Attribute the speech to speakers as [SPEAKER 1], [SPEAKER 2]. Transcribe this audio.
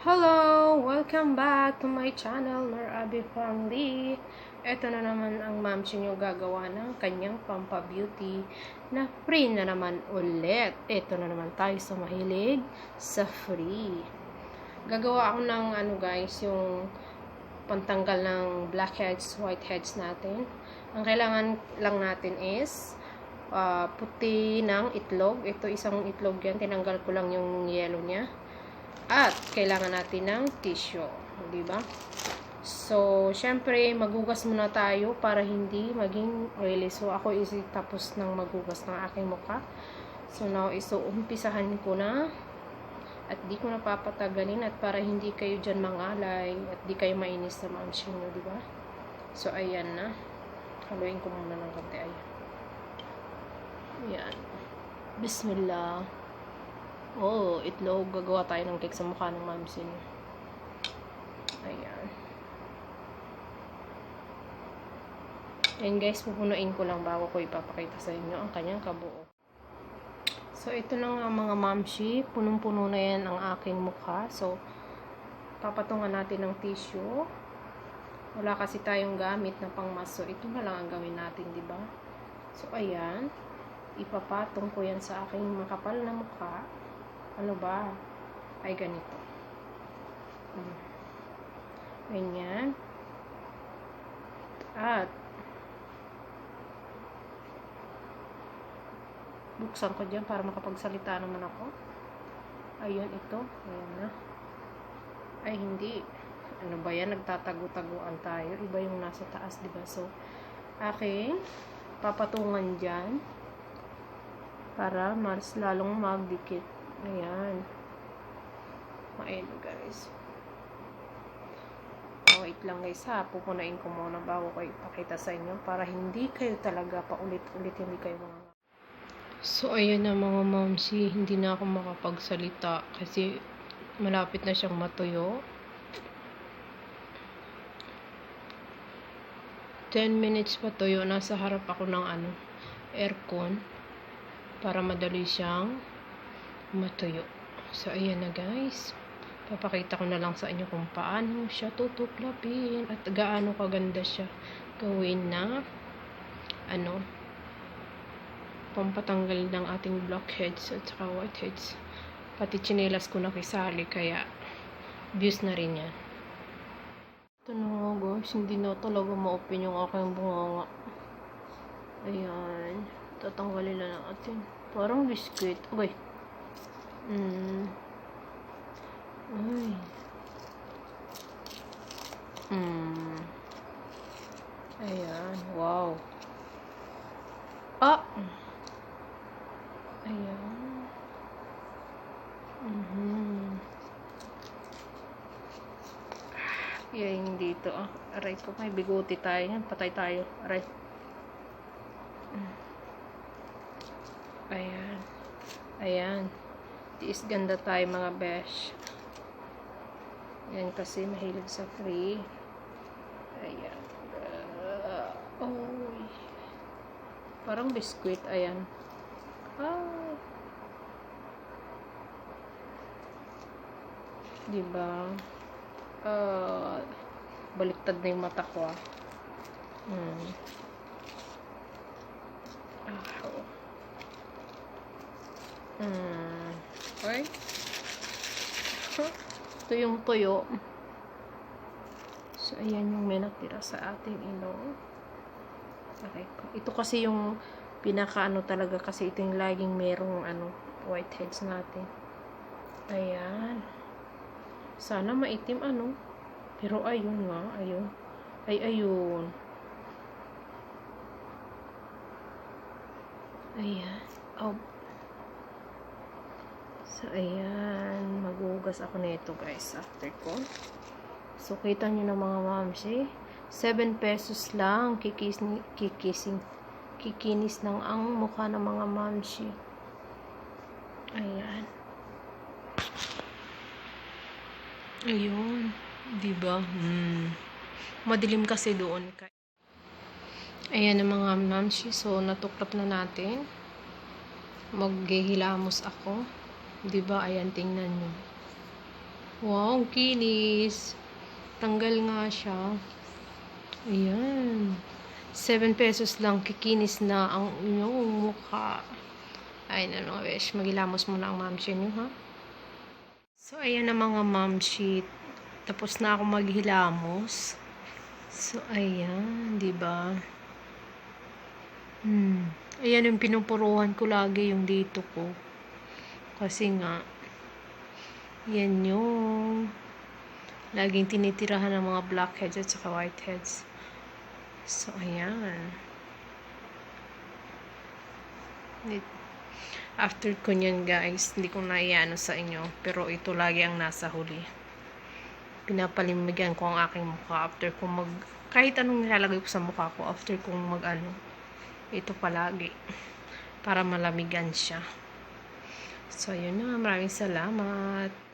[SPEAKER 1] Hello! Welcome back to my channel, Marabi Family. Ito na naman ang ma'am nyo gagawa ng kanyang pampa-beauty na free na naman ulit. Ito na naman tayo sa mahilig sa free. Gagawa ako ng ano guys, yung pantanggal ng blackheads, whiteheads natin. Ang kailangan lang natin is uh, puti ng itlog. Ito isang itlog yan. Tinanggal ko lang yung yellow niya at kailangan natin ng tissue. Di ba? So, syempre, magugas muna tayo para hindi maging oily. So, ako is tapos ng magugas ng aking mukha. So, now is so, ko na at di ko napapatagalin at para hindi kayo dyan mangalay at di kayo mainis sa mansion nyo, di ba? So, ayan na. Haluin ko muna ng konti. Ayan. Ayan. Bismillah. Oh, itlog. Gagawa tayo ng cake sa mukha ng mamsin. Ayan. Ayan guys, pupunuin ko lang bago ko ipapakita sa inyo ang kanyang kabuo. So, ito na nga mga mamshi. Punong-puno na yan ang aking mukha. So, papatungan natin ng tissue. Wala kasi tayong gamit na pangmaso. Ito na lang ang gawin natin, di ba? So, ayan. Ipapatong ko yan sa aking makapal na mukha. Ano ba? Ay, ganito. Hmm. Ganyan. At, buksan ko dyan para makapagsalita naman ako. Ayun, ito. Ayan na. Ay, hindi. Ano ba yan? Nagtatago-taguan tayo. Iba yung nasa taas, di ba? So, aking papatungan dyan para mas lalong magdikit Ayan. Ayan guys. Oh, wait lang guys ha. Pupunain ko muna bago ko ipakita sa inyo para hindi kayo talaga paulit-ulit hindi kayo mga So, ayan na mga momsi. Hindi na ako makapagsalita kasi malapit na siyang matuyo. 10 minutes pa tuyo. Nasa harap ako ng ano, aircon para madali siyang matuyo. So, ayan na guys. Papakita ko na lang sa inyo kung paano siya tutuklapin at gaano kaganda siya gawin na ano pampatanggal ng ating blackheads at saka whiteheads. Pati chinelas ko nakisali kaya views na rin yan. Ito na nga guys, hindi na talaga ma-open yung aking bunganga. Ayan. Tatanggalin na natin. Parang biscuit. Okay. Mm. Ay. Mm. Ayan. Wow. Ah! Ayan. Mm-hmm. Yan dito. Ah. Aray ko. May bigote tayo. Yan. Patay tayo. Aray. Ayan. Ayan. Tiis ganda tayo mga besh. Yan kasi mahilig sa free. Ayan. Uh, oh. Parang biskuit. Ayan. Ah. Diba? Uh, baliktad na yung mata ko ah. Hmm. Oh. Hmm. Okay. Ito yung tuyo. So, ayan yung may natira sa ating ilong. Okay. Ito kasi yung pinaka-ano talaga kasi ito yung laging merong ano, whiteheads natin. Ayan. Sana maitim ano. Pero ayun nga, ayun. Ay, ayun. Ayan. Oh, So, ayan. Magugas ako nito guys. After ko. So, kita nyo na mga mamsi. 7 pesos lang. Kikis, kikising. Kikinis ng ang mukha ng mga mamsi. Ayan. Ayun. Diba? Hmm. Madilim kasi doon. Ayan ang mga mamsi. So, natuklap na natin. Maghihilamos ako. 'Di ba? Ayan, tingnan niyo. Wow, kinis. Tanggal nga siya. Ayan. 7 pesos lang kikinis na ang inyong mukha. Ay, na mga besh. Magilamos muna ang mamshi nyo, ha? So, ayan na mga mamshi. Tapos na ako maghilamos. So, ayan. di ba? Hmm. Ayan yung pinupuruhan ko lagi yung dito ko. Kasi nga, yan yung laging tinitirahan ng mga blackheads at saka whiteheads. So, ayan. After ko nyan guys, hindi ko na iano sa inyo. Pero ito lagi ang nasa huli. Pinapalimigyan ko ang aking mukha after ko mag... Kahit anong nilalagay ko sa mukha ko after kong mag ano. Ito palagi. Para malamigan siya. So, yun na. Maraming salamat.